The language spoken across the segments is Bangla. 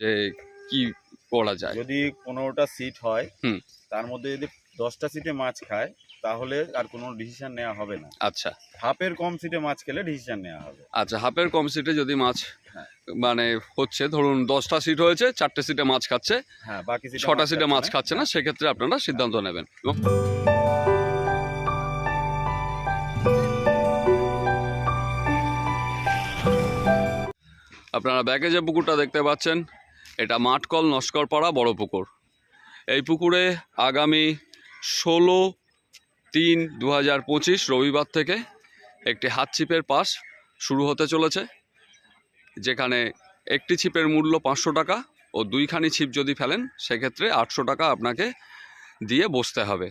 যে কি করা যায়? যদি পনেরোটা সিট হয় তার মধ্যে যদি দশটা সিটে মাছ খায় তাহলে আর কোনো ডিসিশন নেওয়া হবে না। আচ্ছা। হাফের কম সিটে মাছ খেলে ডিসিশন নেওয়া হবে। আচ্ছা হাফের কম সিটে যদি মাছ হ্যাঁ। মানে হচ্ছে ধরুন দশটা সিট হয়েছে চারটে সিটে মাছ খাচ্ছে হ্যাঁ বাকি ছটা সিটে মাছ খাচ্ছে না সেক্ষেত্রে আপনারা সিদ্ধান্ত নেবেন। এবং আপনারা ব্যাগে যে পুকুরটা দেখতে পাচ্ছেন। এটা মাঠকল নস্কর পাড়া বড় পুকুর। এই পুকুরে আগামী ষোলো তিন দু পঁচিশ রবিবার থেকে একটি হাত ছিপের পাস শুরু হতে চলেছে, যেখানে একটি ছিপের মূল্য পাঁচশো টাকা ও দুইখানি ছিপ যদি ফেলেন, সেক্ষেত্রে আটশো টাকা আপনাকে দিয়ে বসতে হবে।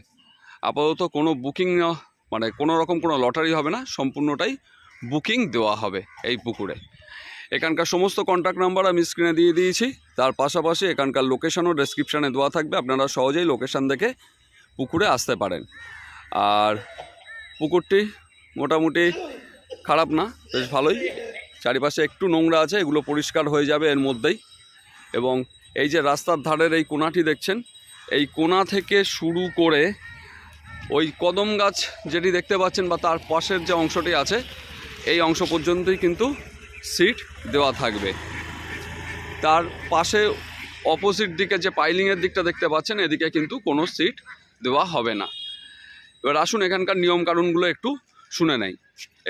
আপাতত কোনো বুকিং মানে কোনো রকম কোনো লটারি হবে না, সম্পূর্ণটাই বুকিং দেওয়া হবে এই পুকুরে। এখানকার সমস্ত কন্ট্যাক্ট নাম্বার আমি স্ক্রিনে দিয়ে দিয়েছি। তার পাশাপাশি এখানকার লোকেশনও ডেসক্রিপশানে দেওয়া থাকবে। আপনারা সহজেই লোকেশান দেখে পুকুরে আসতে পারেন। আর পুকুরটি মোটামুটি খারাপ না, বেশ ভালোই। চারিপাশে একটু নোংরা আছে, এগুলো পরিষ্কার হয়ে যাবে এর মধ্যেই। এবং এই যে রাস্তার ধারের এই কোনাটি দেখছেন, এই কোনা থেকে শুরু করে ওই কদম গাছ যেটি দেখতে পাচ্ছেন বা তার পাশের যে অংশটি আছে, এই অংশ পর্যন্তই কিন্তু সিট দেওয়া থাকবে। তার পাশে অপোজিট দিকে যে পাইলিংয়ের দিকটা দেখতে পাচ্ছেন, এদিকে কিন্তু কোনো সিট দেওয়া হবে না। এবার আসুন এখানকার নিয়মকানুনগুলো একটু শুনে নেই।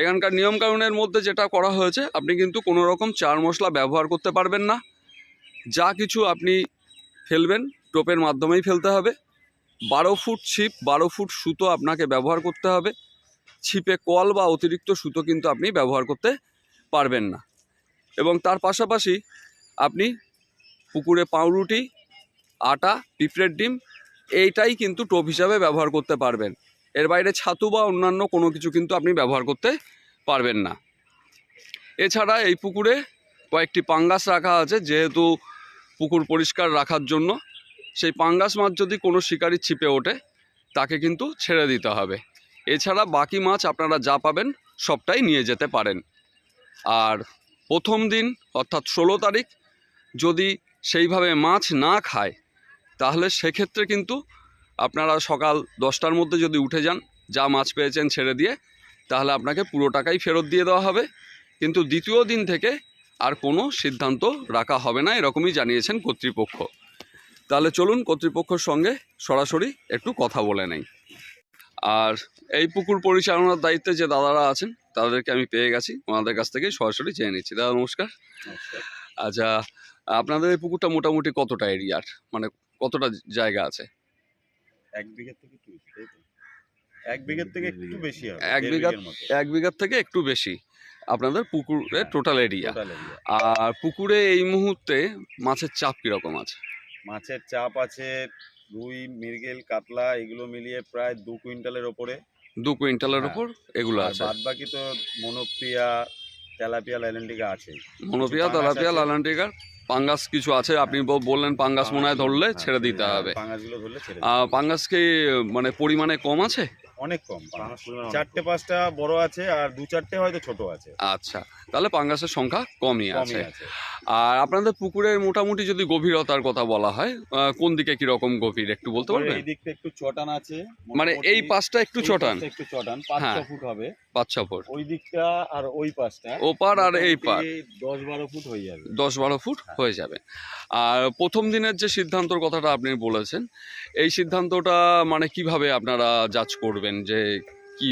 এখানকার নিয়মকানুনের মধ্যে যেটা করা হয়েছে, আপনি কিন্তু কোনো রকম চার মশলা ব্যবহার করতে পারবেন না। যা কিছু আপনি ফেলবেন, টোপের মাধ্যমেই ফেলতে হবে। বারো ফুট ছিপ, বারো ফুট সুতো আপনাকে ব্যবহার করতে হবে। ছিপে কল বা অতিরিক্ত সুতো কিন্তু আপনি ব্যবহার করতে পারবেন না। এবং তার পাশাপাশি আপনি পুকুরে পাউরুটি, আটা, পিঁপড়ের ডিম এইটাই কিন্তু টোপ হিসাবে ব্যবহার করতে পারবেন। এর বাইরে ছাতু বা অন্যান্য কোনো কিছু কিন্তু আপনি ব্যবহার করতে পারবেন না। এছাড়া এই পুকুরে কয়েকটি পাঙ্গাস রাখা আছে, যেহেতু পুকুর পরিষ্কার রাখার জন্য। সেই পাঙ্গাস মাছ যদি কোনো শিকারি ছিপে ওঠে, তাকে কিন্তু ছেড়ে দিতে হবে। এছাড়া বাকি মাছ আপনারা যা পাবেন সবটাই নিয়ে যেতে পারেন। আর প্রথম দিন, অর্থাৎ ষোলো তারিখ, যদি সেইভাবে মাছ না খায়, তাহলে সেক্ষেত্রে কিন্তু আপনারা সকাল দশটার মধ্যে যদি উঠে যান, যা মাছ পেয়েছেন ছেড়ে দিয়ে, তাহলে আপনাকে পুরো টাকাই ফেরত দিয়ে দেওয়া হবে। কিন্তু দ্বিতীয় দিন থেকে আর কোনো সিদ্ধান্ত রাখা হবে না, এরকমই জানিয়েছেন কর্তৃপক্ষ। তাহলে চলুন কর্তৃপক্ষের সঙ্গে সরাসরি একটু কথা বলে নেই। আর এই পুকুর পরিচালনার দায়িত্বে যে দাদারা আছেন তাদেরকে আমি পেয়ে গেছি। ওনাদের কাছ থেকে সরাসরি চেয়ে নিচ্ছি। দাদা নমস্কার। আচ্ছা আপনাদের এই পুকুরটা মোটামুটি কতটা এরিয়ার? মানে কতটা জায়গা আছে? এক বিঘের থেকে একটু বেশি তাই তো? এক বিঘের থেকে একটু বেশি এক বিঘা- এক বিঘার থেকে একটু বেশি। আপনাদের পুকুরের হ্যাঁ, টোটাল এরিয়া আর পুকুরে এই মুহূর্তে মাছের চাপ কীরকম আছে? মাছের চাপ আছে রুই মৃগেল কাতলা এগুলো মিলিয়ে প্রায় দু কুইন্টালের ওপরে। দু কুইন্টালের হ্যাঁ। ওপর এগুলো আছে। বাদ বাকি তো মনোপ্রিয়া তেলাপিয়া লাইলেন্টিকা আছে। মনোপিয়া তেলাপিয়া আছে। পাঙ্গাস কিছু আছে। আপনি বললেন পাঙ্গাস মনে হয় ধরলে হ্যাঁ, ছেড়ে দিতে হ্যাঁ, হবে। পাঙ্গাসগুলো ধরলে ছেড়ে আর দিতে পাঙ্গাস কি মানে পরিমাণে কম আছে? অনেক কম চারটে পাঁচটা বড় আছে আর দু চারটে হয়তো ছোট আছে। আচ্ছা তাহলে পাঙ্গাসের সংখ্যা কমই আছে। আর আপনাদের পুকুরের মোটামুটি যদি গভীরতার কথা বলা হয় কোন দিকে কি রকম গভীর? একটু বলতে পারবেন? এই দিকটা একটু চটান আছে মানে এই পাশটা একটু চটান? একটু চটান পাঁচ হ্যাঁ। ছ ফুট হবে। পাঁচ ছ ফুট। ওই দিকটা আর ওই পাশটা ওপার আর এই পার মোটামুটি দশ বারো ফুট হয়ে যাবে। দশ বারো ফুট হ্যাঁ। হয়ে যাবে। আর প্রথম দিনের যে সিদ্ধান্তর কথাটা আপনি বলেছেন এই সিদ্ধান্তটা মানে কীভাবে আপনারা জাজ করবেন যে কি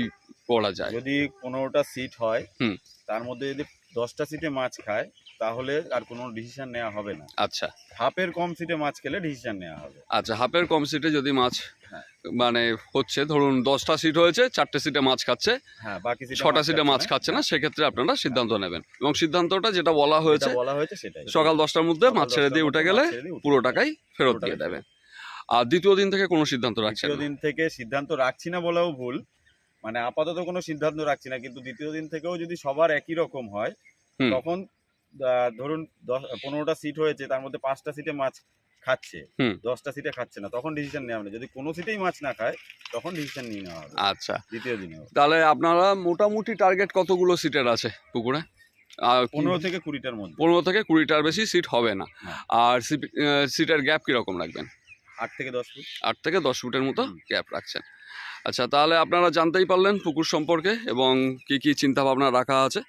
করা যায়? যদি পনেরোটা সিট হয় হুম। তার মধ্যে যদি দশটা সিটে মাছ খায় তাহলে আর কোনো ডিসিশন নেওয়া হবে না। আচ্ছা। হাফের কম সিটে মাছ খেলে ডিসিশন নেওয়া হবে। আচ্ছা হাফের কম সিটে যদি মাছ হ্যাঁ। মানে হচ্ছে ধরুন দশটা সিট হয়েছে চারটে সিটে মাছ খাচ্ছে হ্যাঁ বাকি ছটা সিটে মাছ খাচ্ছে না সেক্ষেত্রে আপনারা সিদ্ধান্ত নেবেন। এবং সিদ্ধান্তটা যেটা বলা হয়েছে বলা হয়েছে সেটাই। সকাল দশটার মধ্যে মাছ ছেড়ে দিয়ে উঠে গেলে পুরো টাকাই ফেরত দিয়ে দেবেন। আর দ্বিতীয় দিন থেকে কোনো সিদ্ধান্ত রাখছেন দ্বিতীয় দিন থেকে সিদ্ধান্ত রাখছি না বলাও ভুল। মানে আপাতত কোনো সিদ্ধান্ত রাখছি না কিন্তু দ্বিতীয় দিন থেকেও যদি সবার একই রকম হয় তখন ধরুন পনেরোটা সিট হয়েছে তার মধ্যে পাঁচটা সিটে মাছ খাচ্ছে দশটা সিটে খাচ্ছে না তখন ডিসিশন নেওয়া হবে। যদি কোনো সিটেই মাছ না খায় তখন ডিসিশন নিয়ে নেওয়া হবে। আচ্ছা। দ্বিতীয় দিনেও তাহলে আপনারা মোটামুটি টার্গেট কতগুলো সিটের আছে পুকুরে? পনেরো থেকে কুড়িটার মধ্যে। পনেরো থেকে কুড়িটার বেশি সিট হবে না। হ্যাঁ। আর সিটের গ্যাপ কীরকম রাখবেন? আট থেকে দশ ফুট। আট থেকে দশ ফুটের মতো গ্যাপ রাখছেন। আচ্ছা তাহলে আপনারা জানতেই পারলেন পুকুর সম্পর্কে এবং কি কি চিন্তা ভাবনা রাখা আছে।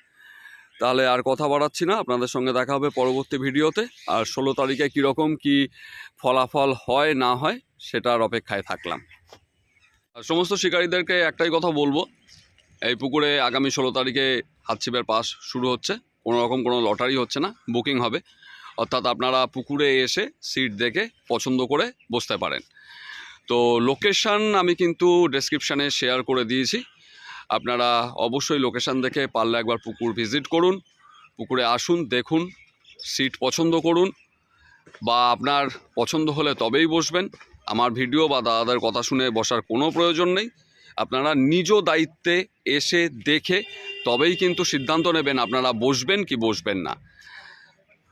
তাহলে আর কথা বাড়াচ্ছি না, আপনাদের সঙ্গে দেখা হবে পরবর্তী ভিডিওতে। আর ষোলো তারিখে কীরকম কি ফলাফল হয়, না হয়, সেটার অপেক্ষায় থাকলাম। আর সমস্ত শিকারীদেরকে একটাই কথা বলব, এই পুকুরে আগামী ষোলো তারিখে হাতছিপের পাস শুরু হচ্ছে। কোনো রকম কোনো লটারি হচ্ছে না, বুকিং হবে। অর্থাৎ আপনারা পুকুরে এসে সিট দেখে পছন্দ করে বসতে পারেন। তো লোকেশান আমি কিন্তু ডেসক্রিপশানে শেয়ার করে দিয়েছি। আপনারা অবশ্যই লোকেশান দেখে পারলে একবার পুকুর ভিজিট করুন, পুকুরে আসুন, দেখুন সিট পছন্দ করুন বা আপনার পছন্দ হলে তবেই বসবেন। আমার ভিডিও বা দাদাদের কথা শুনে বসার কোনো প্রয়োজন নেই। আপনারা নিজ দায়িত্বে এসে দেখে তবেই কিন্তু সিদ্ধান্ত নেবেন আপনারা বসবেন কি বসবেন না।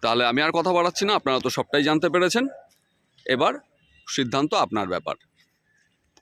তাহলে আমি আর কথা বাড়াচ্ছি না, আপনারা তো সবটাই জানতে পেরেছেন। এবার সিদ্ধান্ত আপনার ব্যাপার।